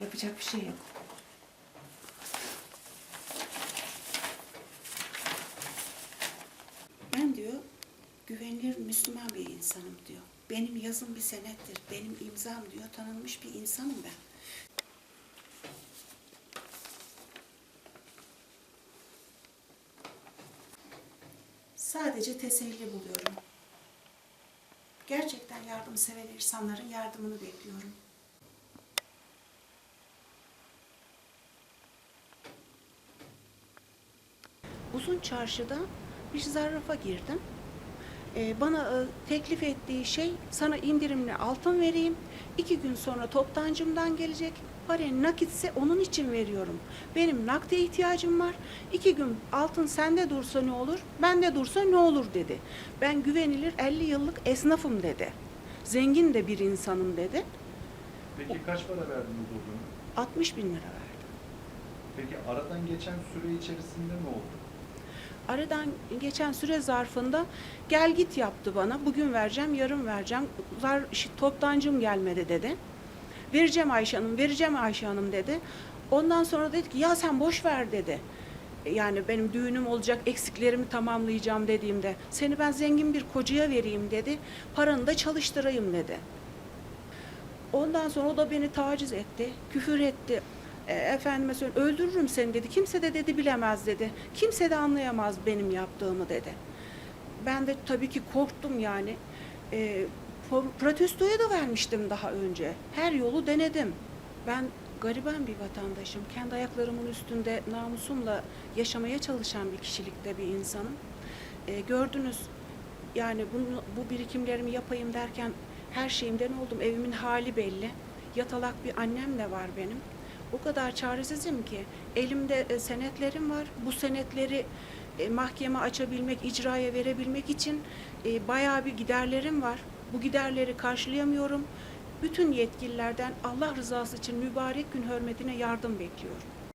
Yapacak bir şey yok. Ben diyor güvenilir Müslüman bir insanım diyor. Benim yazım bir senettir. Benim imzam diyor tanınmış bir insanım ben. Sadece teselli buluyorum. Gerçekten yardımsever insanların yardımını bekliyorum. Uzun çarşıda bir zarrafa girdim. Ee, bana e, teklif ettiği şey sana indirimli altın vereyim. İki gün sonra toptancımdan gelecek. Parayı nakitse onun için veriyorum. Benim nakde ihtiyacım var. İki gün altın sende dursa ne olur, bende dursa ne olur dedi. Ben güvenilir 50 yıllık esnafım dedi. Zengin de bir insanım dedi. Peki kaç para verdiniz o gün? 60 bin lira verdim. Peki aradan geçen süre içerisinde ne oldu? Aradan geçen süre zarfında gel git yaptı bana. Bugün vereceğim, yarın vereceğim. Zar, toptancım gelmedi dedi. Vereceğim Ayşe Hanım, vereceğim Ayşe Hanım dedi. Ondan sonra dedi ki ya sen boş ver dedi. Yani benim düğünüm olacak, eksiklerimi tamamlayacağım dediğimde seni ben zengin bir kocaya vereyim dedi. Paranı da çalıştırayım dedi. Ondan sonra o da beni taciz etti, küfür etti. E, efendime söyleyeyim öldürürüm seni dedi. Kimse de dedi bilemez dedi. Kimse de anlayamaz benim yaptığımı dedi. Ben de tabii ki korktum yani. E, pro- protestoya da vermiştim daha önce. Her yolu denedim. Ben gariban bir vatandaşım. Kendi ayaklarımın üstünde namusumla yaşamaya çalışan bir kişilikte bir insanım. E, gördünüz yani bunu, bu birikimlerimi yapayım derken her şeyimden oldum. Evimin hali belli. Yatalak bir annem de var benim. O kadar çaresizim ki elimde e, senetlerim var. Bu senetleri e, mahkeme açabilmek, icraya verebilmek için e, bayağı bir giderlerim var. Bu giderleri karşılayamıyorum. Bütün yetkililerden Allah rızası için mübarek gün hürmetine yardım bekliyorum.